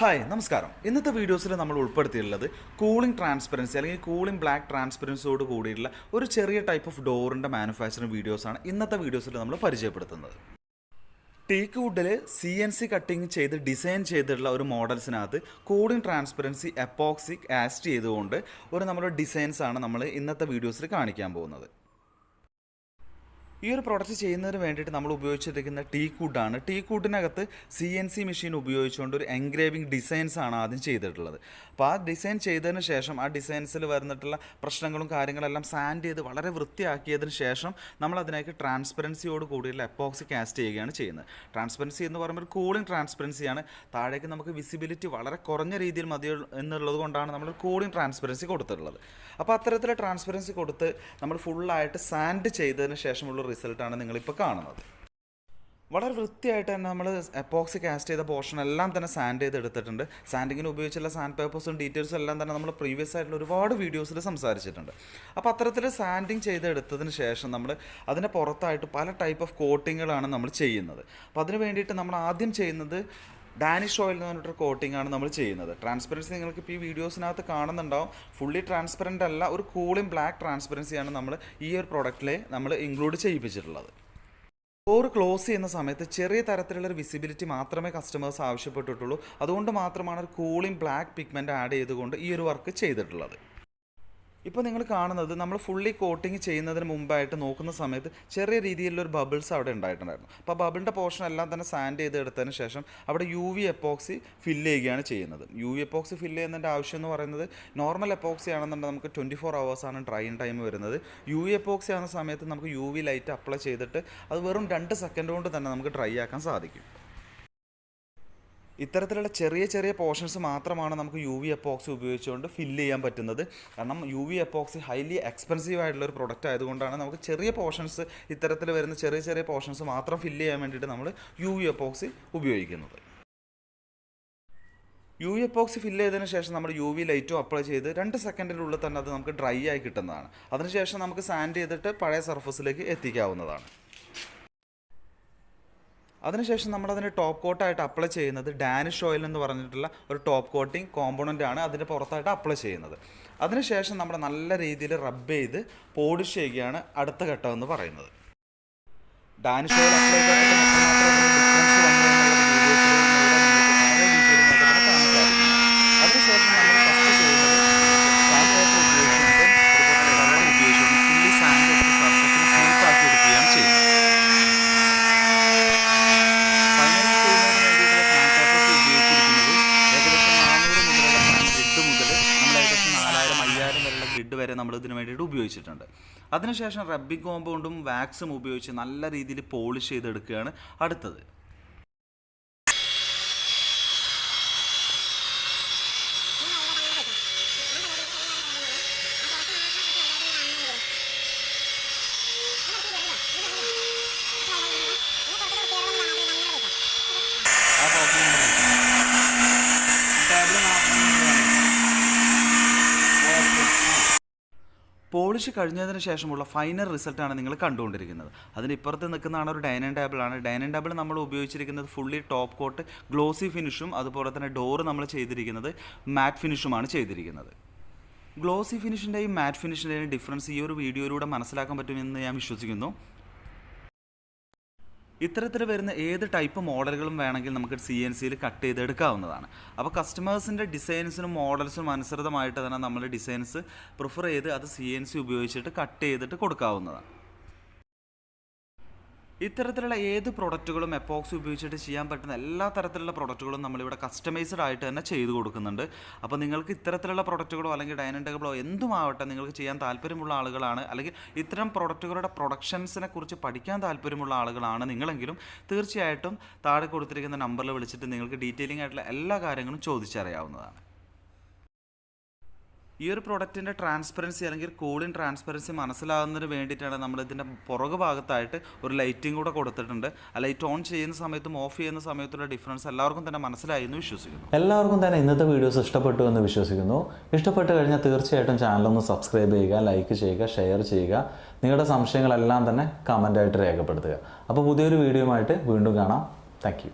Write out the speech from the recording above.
Hi നമസ്കാരം. ഇന്നത്തെ വീഡിയോസിൽ നമ്മൾ ഉൾപ്പെടുത്തിയിട്ടുള്ളത് കൂളിംഗ് ട്രാൻസ്പെറൻസി അല്ലെങ്കിൽ കൂളിംഗ് ബ്ലാക്ക് ട്രാൻസ്പെറൻസിയോട് കൂടിയിട്ടുള്ള ഒരു ചെറിയ ടൈപ്പ് ഓഫ് ഡോറിന്റെ മാനുഫാക്ചറിങ് വീഡിയോസാണ് ഇന്നത്തെ വീഡിയോസിൽ നമ്മൾ പരിചയപ്പെടുത്തുന്നത്. ടീക്ക് വുഡിൽ സി എൻ സി കട്ടിങ് ചെയ്ത് ഡിസൈൻ ചെയ്തിട്ടുള്ള ഒരു മോഡൽസിനകത്ത് കൂളിംഗ് ട്രാൻസ്പെറൻസി എപ്പോക്സിക് ആസ്റ്റ് ചെയ്തുകൊണ്ട് ഒരു നമ്മുടെ ഡിസൈൻസാണ് നമ്മൾ ഇന്നത്തെ വീഡിയോസിൽ കാണിക്കാൻ പോകുന്നത്. ഈ ഒരു പ്രൊഡക്റ്റ് ചെയ്യുന്നതിന് വേണ്ടിയിട്ട് നമ്മൾ ഉപയോഗിച്ചിരിക്കുന്ന ടീ കൂട്ടാണ്. ടീ കൂട്ടിനകത്ത് സി എൻ സി മെഷീൻ ഉപയോഗിച്ചുകൊണ്ട് ഒരു എൻഗ്രേവിംഗ് ഡിസൈൻസ് ആണ് ആദ്യം ചെയ്തിട്ടുള്ളത്. അപ്പോൾ ആ ഡിസൈൻ ചെയ്തതിന് ശേഷം ആ ഡിസൈൻസിൽ വന്നിട്ടുള്ള പ്രശ്നങ്ങളും കാര്യങ്ങളെല്ലാം സാൻഡ് ചെയ്ത് വളരെ വൃത്തിയാക്കിയതിന് ശേഷം നമ്മൾ അതിനേക്ക് ട്രാൻസ്പെറൻസിയോട് കൂടിയുള്ള എപ്പോക്സി കാസ്റ്റ് ചെയ്യുകയാണ് ചെയ്യുന്നത്. ട്രാൻസ്പെറൻസി എന്ന് പറയുമ്പോൾ ഒരു കൂളിംഗ് ട്രാൻസ്പെറൻസിയാണ് താഴേക്ക് നമുക്ക് വിസിബിലിറ്റി വളരെ കുറഞ്ഞ രീതിയിൽ മതി എന്നുള്ളത് കൊണ്ടാണ് നമ്മൾ കൂളിംഗ് ട്രാൻസ്പെറൻസി കൊടുത്തിട്ടുള്ളത്. അപ്പോൾ അത്തരത്തിലെ ട്രാൻസ്പെറൻസി കൊടുത്ത് നമ്മൾ ഫുള്ളായിട്ട് സാൻഡ് ചെയ്തതിന് ശേഷമുള്ള റിസൾട്ടാണ് നിങ്ങളിപ്പോൾ കാണുന്നത്. വളരെ വൃത്തിയായിട്ട് തന്നെ നമ്മൾ എപ്പോക്സി കാസ്റ്റ് ചെയ്ത പോർഷൻ എല്ലാം തന്നെ സാൻഡ് ചെയ്ത് എടുത്തിട്ടുണ്ട്. സാൻഡിങ്ങിന് ഉപയോഗിച്ചുള്ള സാൻഡ് പേപ്പേഴ്സും ഡീറ്റെയിൽസും എല്ലാം തന്നെ നമ്മൾ പ്രീവിയസ് ആയിട്ടുള്ള ഒരുപാട് വീഡിയോസിൽ സംസാരിച്ചിട്ടുണ്ട്. അപ്പോൾ അത്തരത്തിൽ സാൻഡിങ് ചെയ്തെടുത്തതിന് ശേഷം നമ്മൾ അതിന്റെ പുറത്തായിട്ട് പല ടൈപ്പ് ഓഫ് കോട്ടിങ്ങുകളാണ് നമ്മൾ ചെയ്യുന്നത്. അപ്പോൾ അതിന് വേണ്ടിയിട്ട് നമ്മൾ ആദ്യം ചെയ്യുന്നത് ഡാനിഷ് ഓയിൽ എന്ന് പറഞ്ഞിട്ടൊരു കോട്ടിംഗ് ആണ് നമ്മൾ ചെയ്യുന്നത്. ട്രാൻസ്പെറൻസി നിങ്ങൾക്ക് ഇപ്പോൾ ഈ വീഡിയോസിനകത്ത് കാണുന്നുണ്ടാവും. ഫുള്ളി ട്രാൻസ്പെറന്റ് അല്ല ഒരു കൂളിംഗ് ബ്ലാക്ക് ട്രാൻസ്പെറൻസിയാണ് നമ്മൾ ഈ ഒരു പ്രൊഡക്റ്റിൽ നമ്മൾ ഇൻക്ലൂഡ് ചെയ്യിപ്പിച്ചിട്ടുള്ളത്. ഡോർ ക്ലോസ് ചെയ്യുന്ന സമയത്ത് ചെറിയ തരത്തിലുള്ള ഒരു വിസിബിലിറ്റി മാത്രമേ കസ്റ്റമേഴ്സ് ആവശ്യപ്പെട്ടിട്ടുള്ളൂ. അതുകൊണ്ട് മാത്രമാണ് ഒരു കൂളിംഗ് ബ്ലാക്ക് പിഗ്മെന്റ് ആഡ് ചെയ്തുകൊണ്ട് ഈ ഒരു വർക്ക് ചെയ്തിട്ടുള്ളത്. ഇപ്പോൾ നിങ്ങൾ കാണുന്നത് നമ്മൾ ഫുള്ളി കോട്ടിങ് ചെയ്യുന്നതിന് മുമ്പായിട്ട് നോക്കുന്ന സമയത്ത് ചെറിയ രീതിയിലുള്ളൊരു ബബിൾസ് അവിടെ ഉണ്ടായിട്ടുണ്ടായിരുന്നു. അപ്പോൾ ബബിളിന്റെ പോർഷൻ എല്ലാം തന്നെ സാൻഡ് ചെയ്ത് എടുത്തതിന് ശേഷം അവിടെ യു വി എപ്പോക്സി ഫില്ല് ചെയ്യുകയാണ് ചെയ്യുന്നത്. യു വി എപ്പോക്സി ഫില്ല് ചെയ്യുന്നതിന്റെ ആവശ്യം എന്ന് പറയുന്നത് നോർമൽ എപ്പോക്സി ആണെന്നുണ്ടെങ്കിൽ നമുക്ക് ട്വന്റി ഫോർ ആണ് ഡ്രൈയിങ് ടൈം വരുന്നത്. യു വി എപ്പോക്സി ആകുന്ന സമയത്ത് നമുക്ക് യു വി ലൈറ്റ് അപ്ലൈ ചെയ്തിട്ട് അത് വെറും രണ്ട് സെക്കൻഡ് കൊണ്ട് തന്നെ നമുക്ക് ഡ്രൈ ആക്കാൻ സാധിക്കും. ഇത്തരത്തിലുള്ള ചെറിയ ചെറിയ പോർഷൻസ് മാത്രമാണ് നമുക്ക് യു വി എപ്പോക്സി ഉപയോഗിച്ചുകൊണ്ട് ഫില്ല് ചെയ്യാൻ പറ്റുന്നത്. കാരണം U V epoxy highly expensive ആയിട്ടുള്ള ഒരു പ്രൊഡക്റ്റ് ആയതുകൊണ്ടാണ് നമുക്ക് ചെറിയ പോർഷൻസ് ഇത്തരത്തിൽ വരുന്ന ചെറിയ ചെറിയ പോർഷൻസ് മാത്രം ഫില്ല് ചെയ്യാൻ വേണ്ടിയിട്ട് നമ്മൾ യു വി എപ്പോക്സി ഉപയോഗിക്കുന്നത്. യു വി എപ്പോക്സി ഫില്ല് ചെയ്തതിന് ശേഷം നമ്മൾ യു വി ലൈറ്റും അപ്ലൈ ചെയ്ത് രണ്ട് സെക്കൻഡിനുള്ളിൽ തന്നെ അത് നമുക്ക് ഡ്രൈ ആയി കിട്ടുന്നതാണ്. അതിനുശേഷം നമുക്ക് സാൻഡ് ചെയ്തിട്ട് പഴയ സർഫസിലേക്ക് എത്തിക്കാവുന്നതാണ്. അതിനുശേഷം നമ്മൾ അതിന് ടോപ്പ് കോട്ടായിട്ട് അപ്ലൈ ചെയ്യുന്നത് ഡാനിഷ് ഓയിൽ എന്ന് പറഞ്ഞിട്ടുള്ള ഒരു ടോപ്പ് കോട്ടിങ് കോമ്പണന്റ് ആണ് അതിന്റെ പുറത്തായിട്ട് അപ്ലൈ ചെയ്യുന്നത്. അതിനുശേഷം നമ്മൾ നല്ല രീതിയിൽ റബ്ബ് ചെയ്ത് പോളിഷ് ചെയ്യുകയാണ് അടുത്ത ഘട്ടം എന്ന് പറയുന്നത്. ഡാനിഷ് ഓയിൽ അപ്ലൈ ചെയ്തിട്ട് ഡിഫറൻസ് വന്നു എന്നുള്ള വീഡിയോസിൽ വളരെ ഡീറ്റെയിലും ആയിട്ട് തന്നെ കാണാൻ സാധിക്കും അതിനുശേഷം നമ്മൾ ഫസ്റ്റ് ചെയ്യുന്നത് സാൻഡ് പേപ്പർ ഉപയോഗിച്ചുകൊണ്ട് അതുപോലെ റബ്ബർ ഉപയോഗിച്ചുകൊണ്ട് ഫുള്ളി സാൻഡ് എടുത്ത് സർഫസിൽ സ്മൂത്ത് ആക്കി എടുക്കുകയാണ് ചെയ്യുന്നത് ഫൈനൽ ചെയ്യുന്നതിന് വേണ്ടിയിട്ടുള്ള സാൻഡ് പേപ്പേഴ്സ് ഉപയോഗിച്ചിരിക്കുന്നത് ഏകദേശം നാനൂറ് മുതലുള്ള സാൻഡ് ഗ്രിഡ് മുതൽ നമ്മൾ ഏകദേശം നാലായിരം അയ്യായിരം വരെയുള്ള ഗ്രിഡ് വരെ നമ്മൾ ഇതിന് വേണ്ടിയിട്ട് ഉപയോഗിച്ചിട്ടുണ്ട്. അതിനുശേഷം റബ്ബിംഗ് കോമ്പൗണ്ടും വാക്സും ഉപയോഗിച്ച് നല്ല രീതിയിൽ പോളിഷ് ചെയ്തെടുക്കുകയാണ് അടുത്തത്. പോളിഷ് കഴിഞ്ഞതിന് ശേഷമുള്ള ഫൈനൽ റിസൾട്ടാണ് നിങ്ങൾ കണ്ടുകൊണ്ടിരിക്കുന്നത്. അതിന് ഇപ്പുറത്ത് നിൽക്കുന്നതാണ് ഒരു ഡൈനിങ് ടേബിളാണ് ഡൈനിങ് ടേബിൾ നമ്മൾ ഉപയോഗിച്ചിരിക്കുന്നത് ഫുള്ളി ടോപ്പ് കോട്ട് ഗ്ലോസി ഫിനിഷും അതുപോലെ തന്നെ ഡോറ് നമ്മൾ ചെയ്തിരിക്കുന്നത് മാറ്റ് ഫിനിഷുമാണ് ചെയ്തിരിക്കുന്നത്. ഗ്ലോസി ഫിനിഷിന്റെയും മാറ്റ് ഫിനിഷിന്റെയും ഡിഫറൻസ് ഈ ഒരു വീഡിയോയിലൂടെ മനസ്സിലാക്കാൻ പറ്റുമെന്ന് ഞാൻ വിശ്വസിക്കുന്നു. ഇത്തരത്തിൽ വരുന്ന ഏത് ടൈപ്പ് മോഡലുകളും വേണമെങ്കിൽ നമുക്ക് സി എൻ സിയിൽ കട്ട് ചെയ്തെടുക്കാവുന്നതാണ്. അപ്പോൾ കസ്റ്റമേഴ്സിന്റെ ഡിസൈൻസിനും മോഡൽസിനും അനുസൃതമായിട്ട് തന്നെ നമ്മൾ ഡിസൈൻസ് പ്രിഫർ ചെയ്ത് അത് സി എൻ സി ഉപയോഗിച്ചിട്ട് കട്ട് ചെയ്തിട്ട് കൊടുക്കാവുന്നതാണ്. ഇത്തരത്തിലുള്ള ഏത് പ്രൊഡക്റ്റുകളും എപ്പോക്സ് ഉപയോഗിച്ചിട്ട് ചെയ്യാൻ പറ്റുന്ന എല്ലാ തരത്തിലുള്ള പ്രൊഡക്റ്റുകളും നമ്മളിവിടെ കസ്റ്റമൈസ്ഡ് ആയിട്ട് തന്നെ ചെയ്തു കൊടുക്കുന്നുണ്ട്. അപ്പോൾ നിങ്ങൾക്ക് ഇത്തരത്തിലുള്ള പ്രൊഡക്റ്റുകളോ അല്ലെങ്കിൽ ഡൈനിങ് ടേബിളോ എന്തുമാവട്ടെ നിങ്ങൾക്ക് ചെയ്യാൻ താല്പര്യമുള്ള ആളുകളാണ്. അല്ലെങ്കിൽ ഇത്തരം പ്രൊഡക്റ്റുകളുടെ പ്രൊഡക്ഷൻസിനെ കുറിച്ച് പഠിക്കാൻ താല്പര്യമുള്ള ആളുകളാണ് നിങ്ങളെങ്കിലും തീർച്ചയായിട്ടും താഴെ കൊടുത്തിരിക്കുന്ന നമ്പറിൽ വിളിച്ചിട്ട് നിങ്ങൾക്ക് ഡീറ്റെയിലിംഗ് ആയിട്ടുള്ള എല്ലാ കാര്യങ്ങളും ചോദിച്ചറിയാവുന്നതാണ്. ഈ ഒരു പ്രൊഡക്റ്റിന്റെ ട്രാൻസ്പെറൻസി അല്ലെങ്കിൽ കൂളിംഗ് ട്രാൻസ്പെറൻസി മനസ്സിലാകുന്നതിന് വേണ്ടിയിട്ടാണ് നമ്മൾ ഇതിന്റെ പുറകു ഭാഗത്തായിട്ട് ഒരു ലൈറ്റിംഗ് കൂടെ കൊടുത്തിട്ടുണ്ട്. ആ ലൈറ്റ് ഓൺ ചെയ്യുന്ന സമയത്തും ഓഫ് ചെയ്യുന്ന സമയത്തുള്ള ഡിഫറൻസ് എല്ലാവർക്കും തന്നെ മനസ്സിലായി എന്ന് വിശ്വസിക്കുന്നു. എല്ലാവർക്കും തന്നെ ഇന്നത്തെ വീഡിയോസ് ഇഷ്ടപ്പെട്ടു എന്ന് വിശ്വസിക്കുന്നു. ഇഷ്ടപ്പെട്ട് കഴിഞ്ഞാൽ തീർച്ചയായിട്ടും ചാനലൊന്ന് സബ്സ്ക്രൈബ് ചെയ്യുക ലൈക്ക് ചെയ്യുക ഷെയർ ചെയ്യുക. നിങ്ങളുടെ സംശയങ്ങളെല്ലാം തന്നെ കമന്റായിട്ട് രേഖപ്പെടുത്തുക. അപ്പോൾ പുതിയൊരു വീഡിയോ ആയിട്ട് വീണ്ടും കാണാം. താങ്ക്